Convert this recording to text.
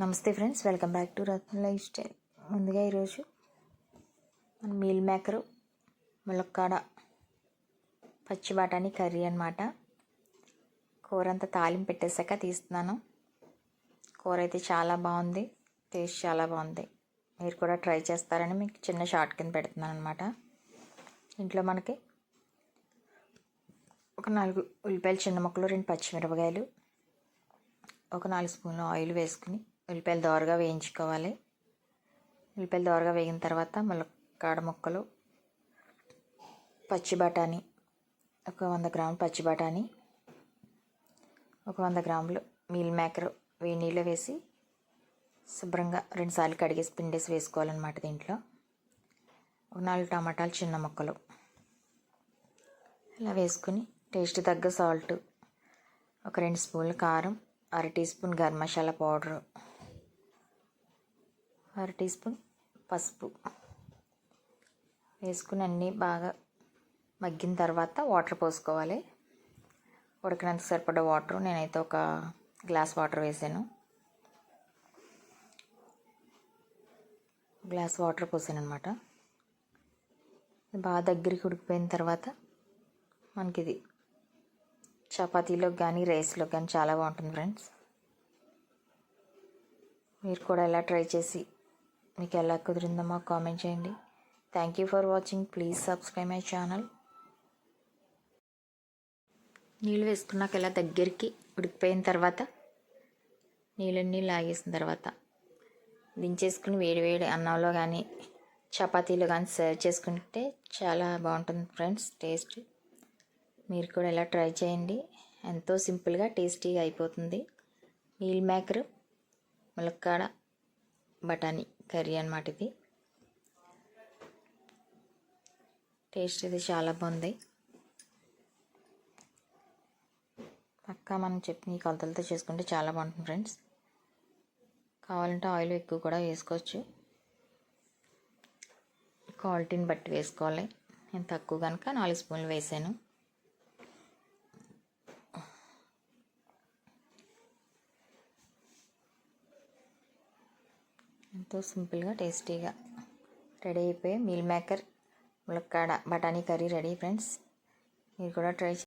నమస్తే friends welcome back to Ratna lifestyle. ముందుగా ఈరోజు మన మీల్ మేకరు ములక్కాడ పచ్చి బఠానీ కర్రీ అనమాట కూర అంతా తాలింపు పెట్టేశాక తీస్తున్నాను. కూర అయితే చాలా బాగుంది టేస్ట్ చాలా బాగుంది. మీరు కూడా ట్రై చేస్తారని మీకు చిన్న షార్ట్ కింద పెడుతున్నాను అనమాట ఇంట్లో మనకి ఒక నాలుగు ఉల్లిపాయలు చిన్న ముక్కలు రెండు పచ్చిమిరపకాయలు ఒక నాలుగు స్పూన్లు ఆయిల్ వేసుకుని ఉల్లిపాయలు దోరగా వేయించుకోవాలి. ఉల్లిపాయలు దోరగా వేగిన తర్వాత ములక్కాడ ముక్కలు పచ్చి బఠానీ ఒక వంద గ్రాములు పచ్చి బఠానీ ఒక వంద గ్రాములు మీల్ మేకర్ వేడి నీళ్ళు వేసి శుభ్రంగా రెండుసార్లు కడిగేసి పిండేసి వేసుకోవాలన్నమాట దీంట్లో. ఒక నాలుగు టమాటాలు చిన్న ముక్కలు. ఇలా వేసుకుని టేస్ట్ తగ్గ సాల్ట్ ఒక రెండు స్పూన్లు కారం అర teaspoon garam masala powder అర టీ స్పూన్ పసుపు వేసుకుని అన్నీ బాగా మగ్గిన తర్వాత వాటర్ పోసుకోవాలి. ఉడకినంత సరిపడే వాటర్. నేనైతే ఒక గ్లాస్ వాటర్ వేసాను. గ్లాస్ వాటర్ పోసాను అనమాట బాగా దగ్గరికి ఉడికిపోయిన తర్వాత మనకి ఇది చపాతీలోకి కానీ రైస్లోకి కానీ చాలా బాగుంటుంది ఫ్రెండ్స్. మీరు కూడా ఎలా ట్రై చేసి మీకు ఎలా కుదిరిందో మాకు కామెంట్ చేయండి. Thank you for watching please subscribe my channel నీళ్ళు వేసుకున్నాక ఇలా దగ్గరికి ఉడికిపోయిన తర్వాత నీళ్ళన్నీ లాగేసిన తర్వాత దించేసుకుని వేడి వేడి అన్నంలో కానీ చపాతీలు కానీ సర్వ్ చేసుకుంటే చాలా బాగుంటుంది ఫ్రెండ్స్ టేస్ట్ మీరు కూడా ఇలా ట్రై చేయండి. ఎంతో సింపుల్గా టేస్టీగా అయిపోతుంది. మీల్ మేకర్ ములక్కాడ బఠానీ. కర్రీ అనమాట ఇది. టేస్ట్ ఇది చాలా బాగుంది. పక్కా మనం చెప్పిన ఈ కొలతలతో చేసుకుంటే చాలా బాగుంటుంది ఫ్రెండ్స్. కావాలంటే ఆయిల్ ఎక్కువ కూడా వేసుకోవచ్చు. క్వాలిటీని బట్టి వేసుకోవాలి. నేను తక్కువ కనుక నాలుగు స్పూన్లు వేసాను. ఎంతో సింపుల్గా టేస్టీగా రెడీ అయిపోయి మీల్ మేకర్ ములక్కాడ బఠానీ కర్రీ రెడీ ఫ్రెండ్స్. మీరు కూడా ట్రై